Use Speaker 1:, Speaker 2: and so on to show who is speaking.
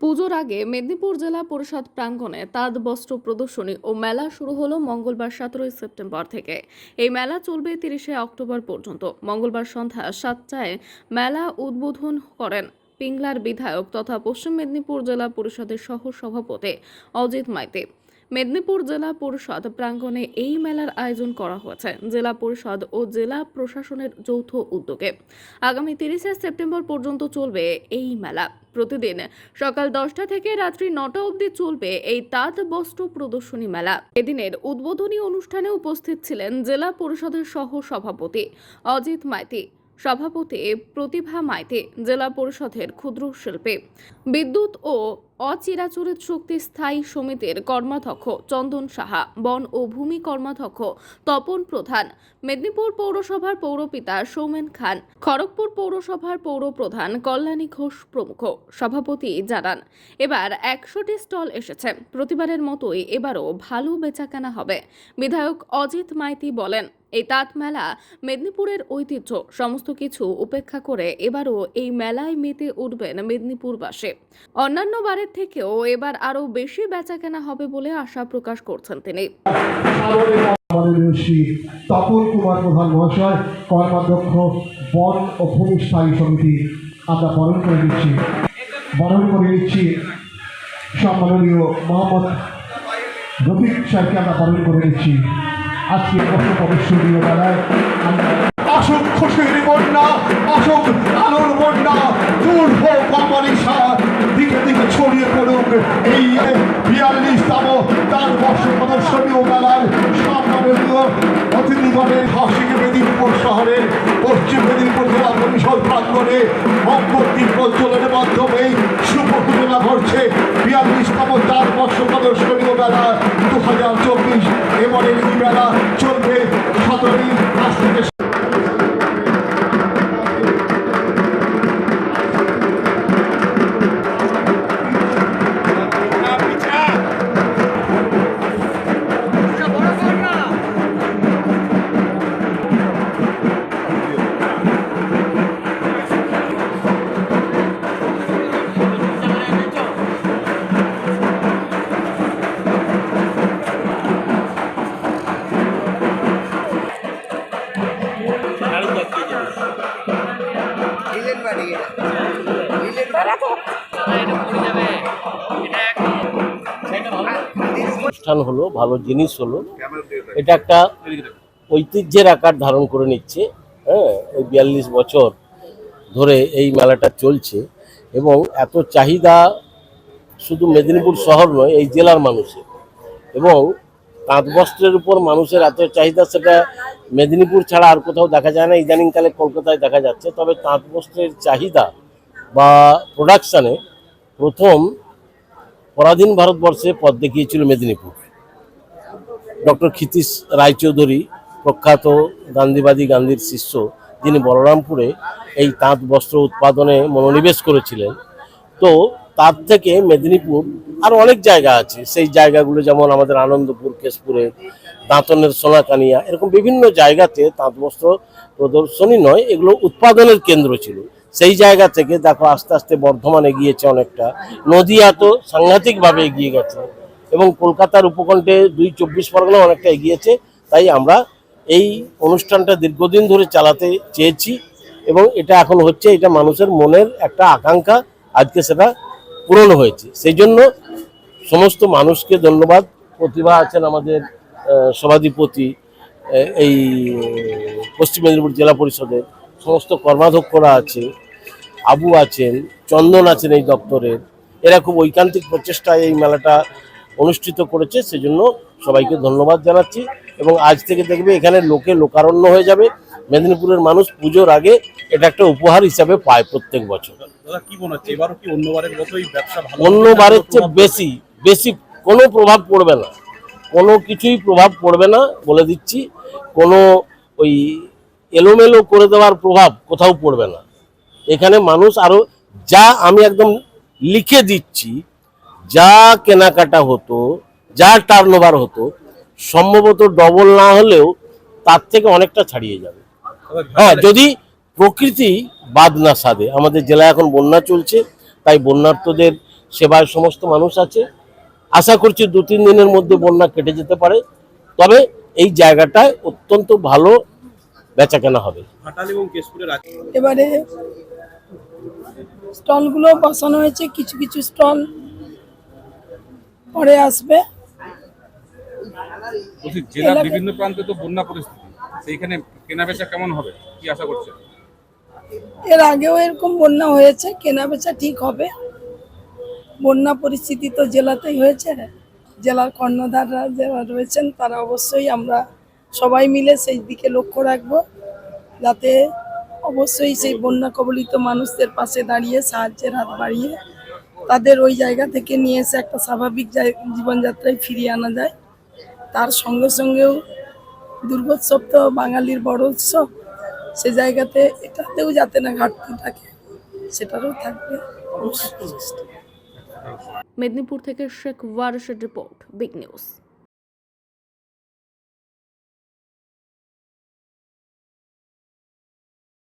Speaker 1: পুজোর আগে মেদিনীপুর জেলা পরিষদ প্রাঙ্গণে তাঁত, বস্ত্র প্রদর্শনী ও মেলা শুরু হলো মঙ্গলবার সতেরোই সেপ্টেম্বর থেকে। এই মেলা চলবে তিরিশে অক্টোবর পর্যন্ত। মঙ্গলবার সন্ধ্যা সাতটায় মেলা উদ্বোধন করেন পিংলার বিধায়ক তথা পশ্চিম মেদিনীপুর জেলা পরিষদের সহ সভাপতি অজিত মাইতি। মেদিনীপুর জেলা পরিষদ প্রাঙ্গণে এই মেলার আয়োজন করা হয়েছে। জেলা পরিষদ ও জেলা প্রশাসনের যৌথ উদ্যোগে আগামী তিরিশে সেপ্টেম্বর পর্যন্ত চলবে এই মেলা। প্রতিদিন সকাল দশটা থেকে রাত্রি নটা অবধি চলবে এই তাঁত বস্ত্র প্রদর্শনী মেলা। এদিনের উদ্বোধনী অনুষ্ঠানে উপস্থিত ছিলেন জেলা পরিষদের সহ সভাপতি অজিত মাইতি, সভাপতি প্রতিভা মাইতি, জেলা পরিষদের ক্ষুদ্র শিল্পী বিদ্যুৎ ও অচিরাচরিত শক্তি স্থায়ী সমিতির কর্মাধ্যক্ষ চন্দন সাহা, বন ও ভূমি কর্মাধ্যক্ষ তপন প্রধান, মেদিনীপুর পৌরসভার পৌরপিতা সৌমেন খান, খড়গপুর পৌরসভার পৌরপ্রধান কল্যাণী ঘোষ প্রমুখ সভাপতি জানান। এবার একশোটি স্টল এসেছে। প্রতিবারের মতোই এবারও ভালো বেচাকেনা হবে। বিধায়ক অজিত মাইতি বলেন, এই তাঁত মেলা মেদিনীপুরের ঐতিহ্য, সমস্ত কিছু উপেক্ষা করে এবারও এই মেলায় মেতে উঠবেন মেদিনীপুরবাসী। অন্যান্য বারের থেকেও এবার আরও বেশি বেচাকেনা হবে বলে আশা প্রকাশ করছেন তিনি।
Speaker 2: তপন কুমার প্রধান মহাশয়, কর্মাধ্যক্ষ, বন ও ভূমি স্থায়ী সমিতি আমরা বরণ করে দিচ্ছি বরণ করে দিচ্ছি সম্মাননীয় মোহাম্মদ রফিক সাহেবকে আমরা বরণ করে দিচ্ছি আজকে কষ্ট প্রদর্শনীয় বেলায়
Speaker 3: আসুক খুশির বন্যা আলোর বন্যা দূর হোক অমানিসা দিকে ছড়িয়ে পড়ুক। এই বিয়াল্লিশতম তার বর্ষ প্রদর্শনীয় মেলার সম্মাননীয় অতিথিগণের হাসিকে মেদিনীপুর শহরের পশ্চিম মেদিনীপুর জেলা পরিষদ প্রাঙ্গণে অম্বরদীপ প্রজ্বলনের মাধ্যমে শুভ সূচনা ঘটছে। বিয়াল্লিশতম তার বর্ষ প্রদর্শনীয় মেলা দু হাজার চব্বিশ এবারের এই মেলা চলবে
Speaker 4: অনুষ্ঠান হলো, ভালো জিনিস হলো। এটা একটা ঐতিহ্যের আকার ধারণ করে নিচ্ছে হ্যাঁ এই বিয়াল্লিশ বছর ধরে এই মেলাটা চলছে এবং এত চাহিদা শুধু মেদিনীপুর শহর নয়, এই জেলার মানুষের। এবং তাঁত বস্ত্রের উপর মানুষের এত চাহিদা, সেটা মেদিনীপুর ছাড়া আর কোথাও দেখা যায় না। ইদানিংকালে কলকাতায় দেখা যাচ্ছে, তবে তাঁত বস্ত্রের চাহিদা বা প্রোডাকশানে প্রথম পরাধীন ভারতবর্ষে পথ দেখিয়েছিল মেদিনীপুর। ডক্টর ক্ষিতীশ রায়চৌধুরী, প্রখ্যাত গান্ধীবাদী গান্ধীর শিষ্য, যিনি বলরামপুরে এই তাঁত বস্ত্র উৎপাদনে মনোনিবেশ করেছিলেন। তো তার থেকে মেদিনীপুর আর অনেক জায়গা আছে। সেই জায়গাগুলো যেমন আমাদের আনন্দপুর, কেশপুরে, দাঁতনের সোনাকানিয়া, এরকম বিভিন্ন জায়গাতে তাঁত বস্ত্র প্রদর্শনী নয়, এগুলো উৎপাদনের কেন্দ্র ছিল। সেই জায়গা থেকে দেখো আস্তে আস্তে বর্ধমান এগিয়েছে অনেকটা। নদিয়া তো সাংঘাতিকভাবে এগিয়ে গেছে এবং কলকাতার উপকণ্ঠে দুই চব্বিশ পরগনা অনেকটা এগিয়েছে। তাই আমরা এই অনুষ্ঠানটা দীর্ঘদিন ধরে চালাতে চেয়েছি এবং এটা এখন হচ্ছে, এটা মানুষের মনের একটা আকাঙ্ক্ষা। আজকে সেটা পূরণ হয়েছে। সেই জন্য সমস্ত মানুষকে ধন্যবাদ। প্রতিভা আছেন আমাদের সভাধিপতি এই, পশ্চিম মেদিনীপুর জেলা পরিষদের সমস্ত কর্মাধ্যক্ষরা আছে আবু আছেন, চন্দন আছেন এই দপ্তরের। এরা খুব ঐকান্তিক প্রচেষ্টায় এই মেলাটা অনুষ্ঠিত করেছে, সেজন্য সবাইকে ধন্যবাদ জানাচ্ছি। এবং আজ থেকে দেখবে এখানে লোকে লোকারণ্য হয়ে যাবে। মেদিনীপুরের মানুষ পুজোর আগে এটা একটা উপহার হিসাবে পায় প্রত্যেক বছর।
Speaker 5: অন্যবারের
Speaker 4: চেয়ে বেশি বেশি কোনো প্রভাব পড়বে না। কোনো কিছুই প্রভাব পড়বে না বলে দিচ্ছি। কোনো ওই এলোমেলো করে দেওয়ার প্রভাব কোথাও পড়বে না। এখানে মানুষ আরও যা আমি একদম লিখে দিচ্ছি যা কেনাকাটা হতো যা টার্ন হতো সম্ভবত ডবল না হলেও তার থেকে অনেকটা ছাড়িয়ে যাবে। হ্যাঁ যদি প্রকৃতি বাদ না সাধে আমাদের জেলায় এখন বন্যা চলছে তাই বন্যার্থদের সেবায় সমস্ত মানুষ আছে। আশা করছি দু তিন দিনের মধ্যে বন্যা কেটে যেতে পারে তবে এই জায়গাটায় অত্যন্ত ভালো বেচাকেনা হবে।
Speaker 6: এবারে স্টলগুলো বসানো হয়েছে কিছু কিছু স্টল পরে আসবে।
Speaker 7: জেলার বিভিন্ন প্রান্তে তো বন্যা পরিস্থিতি। সেইখানে কেনা বেচা কেমন হবে? কি আশা করছেন?
Speaker 6: এর আগেও এরকম বন্যা হয়েছে কেনা বেচা ঠিক হবে। বন্যা পরিস্থিতি তো জেলাতেই হয়েছে। জেলার কর্ণধাররা যারা রয়েছেন, তারা অবশ্যই আমরা সবাই মিলে সেই দিকে লক্ষ্য রাখব। যাতে অবশ্যই সেই বন্যা কবলিত মানুষদের পাশে দাঁড়িয়ে, সাহায্যের হাত বাড়িয়ে তাদের ওই জায়গা থেকে নিয়ে এসে একটা স্বাভাবিক জীবনযাত্রায় ফিরিয়ে আনা যায়। তার সঙ্গে সঙ্গেও দুর্গোৎসব তো বাঙালির বড় উৎসব। সে জায়গাতে এটাতেও যাতে না ঘাটতি থাকে, সেটারও থাকবে।
Speaker 1: মেদিনীপুর থেকে শেখ ওয়ারসের রিপোর্ট, বিগ নিউজ।